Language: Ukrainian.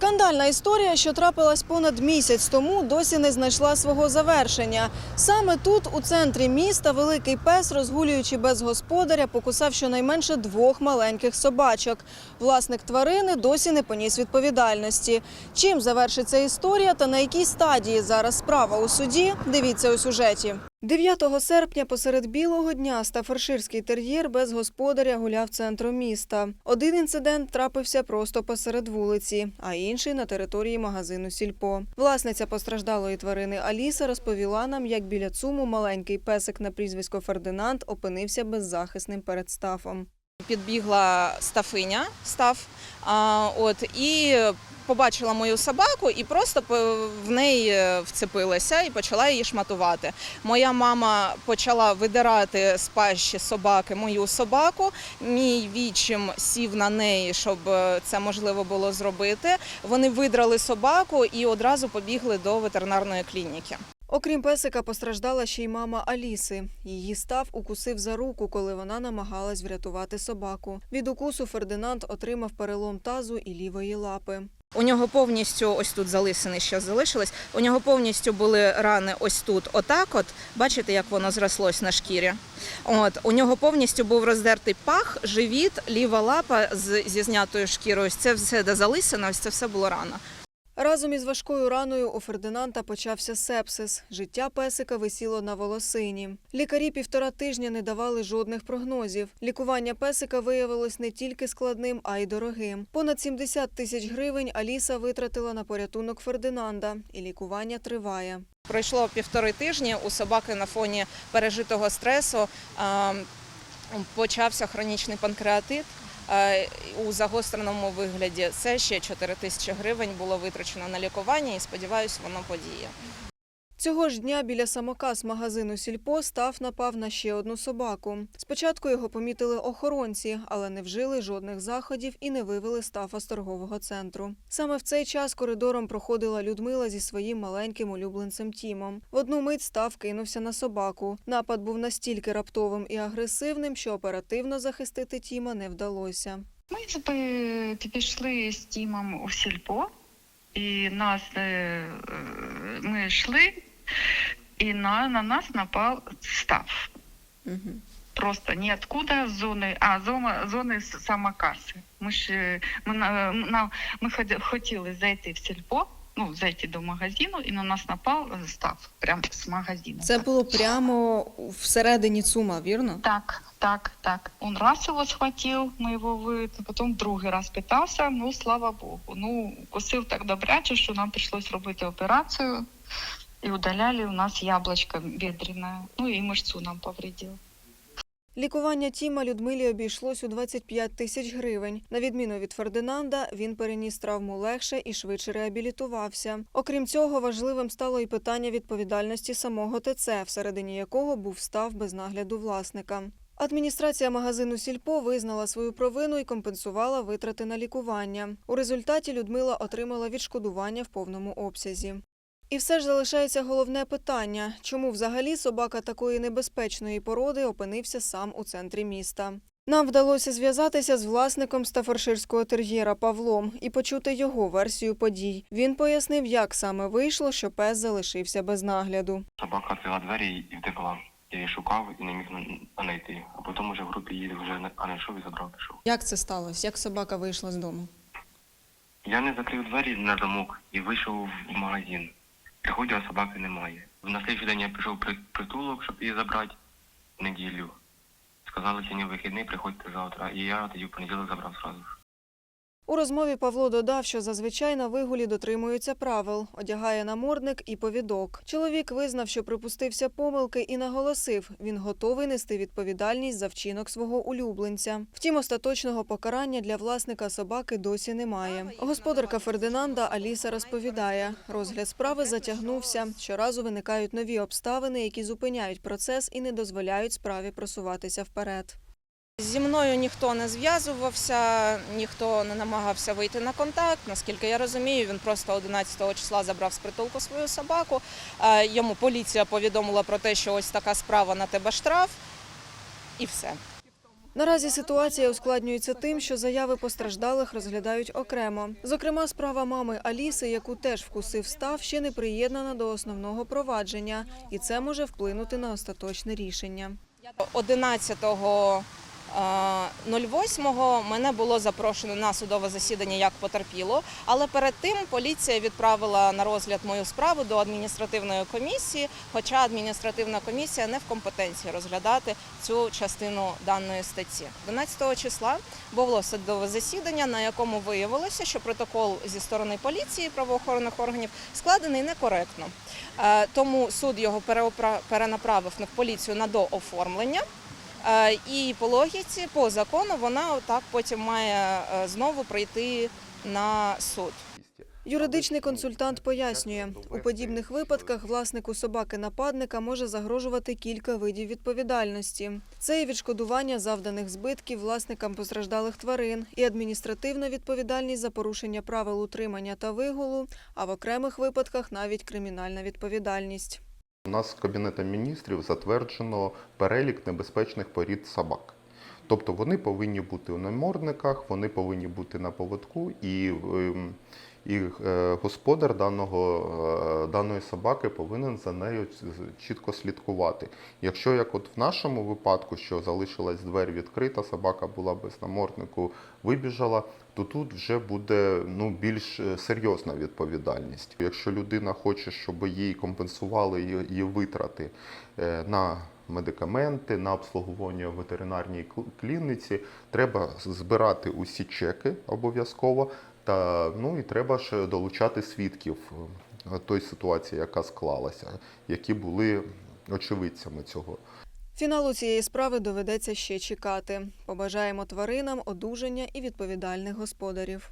Скандальна історія, що трапилась понад місяць тому, досі не знайшла свого завершення. Саме тут, у центрі міста, великий пес, розгулюючи без господаря, покусав щонайменше двох маленьких собачок. Власник тварини досі не поніс відповідальності. Чим завершиться історія та на якій стадії зараз справа у суді? Дивіться у сюжеті. 9 серпня посеред білого дня стафарширський тер'єр без господаря гуляв центром міста. Один інцидент трапився просто посеред вулиці, а інший на території магазину Сільпо. Власниця постраждалої тварини Аліса розповіла нам, як біля цуму маленький песик на прізвисько Фердинанд опинився беззахисним перед стафом. Підбігла стафиня, став, от, і побачила мою собаку і просто в неї е, вцепилася і почала її шматувати. Моя мама почала видирати з пащі собаки мою собаку. Мій вічим сів на неї, щоб е, це можливо було зробити. Вони видрали собаку і одразу побігли до ветеринарної клініки. Окрім песика, постраждала ще й мама Аліси. Її став укусив за руку, коли вона намагалась врятувати собаку. Від укусу Фердинанд отримав перелом тазу і лівої лапи. У нього повністю ось тут залисини ще залишились. У нього повністю були рани ось тут, отак. От бачите, як воно зрослось на шкірі. От у нього повністю був роздертий пах, живіт, ліва лапа з, зі знятою шкірою. Ось це все де залисина, ось це все було рана. Разом із важкою раною у Фердинанда почався сепсис. Життя песика висіло на волосині. Лікарі півтора тижня не давали жодних прогнозів. Лікування песика виявилось не тільки складним, а й дорогим. Понад 70 тисяч гривень Аліса витратила на порятунок Фердинанда, і лікування триває. Пройшло півтори тижні. У собаки на фоні пережитого стресу почався хронічний панкреатит. Е, У загостреному вигляді це ще 4 тисячі гривень було витрачено на лікування, і сподіваюся, воно подіє. Цього ж дня біля самоказ магазину Сільпо став напав на ще одну собаку. Спочатку його помітили охоронці, але не вжили жодних заходів і не вивели стафа з торгового центру. Саме в цей час коридором проходила Людмила зі своїм маленьким улюбленцем Тімом. В одну мить став кинувся на собаку. Напад був настільки раптовим і агресивним, що оперативно захистити Тіма не вдалося. Ми підійшли з Тімом у сільпо, і нас е, е, ми йшли, і на, на нас напав став. Просто ніоткуда з зони, а зона, зони з самокаси. Ми ж е, ми, на, на, ми хотіли зайти в сільпо, ну, зайти до магазину, і на нас напав став прямо з магазину. Це було прямо всередині ЦУМа, вірно? Так, так, так. Он раз его схватил, мы его вы, потом другий раз питався, ну слава Богу. Ну, косив так добряче, що нам прийшлось робити операцію і удаляли у нас яблочко бедренное. Ну і мишцю нам повредил. Лікування Тіма Людмилі обійшлось у 25 тисяч гривень. На відміну від Фердинанда, він переніс травму легше і швидше реабілітувався. Окрім цього, важливим стало і питання відповідальності самого ТЦ, всередині якого був став без нагляду власника. Адміністрація магазину Сільпо визнала свою провину і компенсувала витрати на лікування. У результаті Людмила отримала відшкодування в повному обсязі. І все ж залишається головне питання: чому взагалі собака такої небезпечної породи опинився сам у центрі міста? Нам вдалося зв'язатися з власником стафарширського тер'єра Павлом і почути його версію подій. Він пояснив, як саме вийшло, що пес залишився без нагляду. Собака відкрила двері і втекла. Я її шукав і не міг знайти. А потім уже в групі її вже не- а знайшов і забрав пішов. Як це сталося? Як собака вийшла з дому? Я не закрив двері на замок і вийшов в магазин. Приходжу, а собаки немає. В наступний день я пішов при притулок, щоб її забрати в неділю. Сказали, сьогодні вихідний, приходьте завтра. І я тоді в понеділок забрав одразу ж. У розмові Павло додав, що зазвичай на вигулі дотримуються правил, одягає намордник і повідок. Чоловік визнав, що припустився помилки, і наголосив, він готовий нести відповідальність за вчинок свого улюбленця. Втім, остаточного покарання для власника собаки досі немає. Господарка Фердинанда Аліса розповідає, розгляд справи затягнувся. Щоразу виникають нові обставини, які зупиняють процес і не дозволяють справі просуватися вперед. Зі мною ніхто не зв'язувався, ніхто не намагався вийти на контакт. Наскільки я розумію, він просто 11 числа забрав з притулку свою собаку. Е, Йому поліція повідомила про те, що ось така справа на тебе штраф, і все. Наразі ситуація ускладнюється тим, що заяви постраждалих розглядають окремо. Зокрема, справа мами Аліси, яку теж вкусив став, ще не приєднана до основного провадження, і це може вплинути на остаточне рішення. 11.08 мене було запрошено на судове засідання як потерпіло, але перед тим поліція відправила на розгляд мою справу до адміністративної комісії, хоча адміністративна комісія не в компетенції розглядати цю частину даної статті. 12 числа було судове засідання, на якому виявилося, що протокол зі сторони поліції правоохоронних органів складений некоректно. Е, Тому суд його перенаправив в поліцію на дооформлення. Е, І по логіці, по закону, вона так потім має е, знову прийти на суд. Юридичний консультант пояснює, у подібних випадках власнику собаки-нападника може загрожувати кілька видів відповідальності. Це і відшкодування завданих збитків власникам постраждалих тварин, і адміністративна відповідальність за порушення правил утримання та вигулу, а в окремих випадках навіть кримінальна відповідальність. У нас Кабінетом міністрів затверджено перелік небезпечних порід собак. Тобто вони повинні бути у намордниках, вони повинні бути на поводку, і, ем, і е, господар даного, е, даної собаки повинен за нею чітко слідкувати. Якщо як от в нашому випадку, що залишилась двері відкрита, собака була без наморднику, вибіжала, то тут вже буде ну, більш е, серйозна відповідальність. Якщо людина хоче, щоб їй компенсували її, витрати на медикаменти, на обслуговування в ветеринарній кл- клініці, треба збирати усі чеки обов'язково. Та ну і треба ж долучати свідків е, той ситуації, яка склалася, які були очевидцями цього. Фіналу цієї справи доведеться ще чекати. Побажаємо тваринам одужання і відповідальних господарів.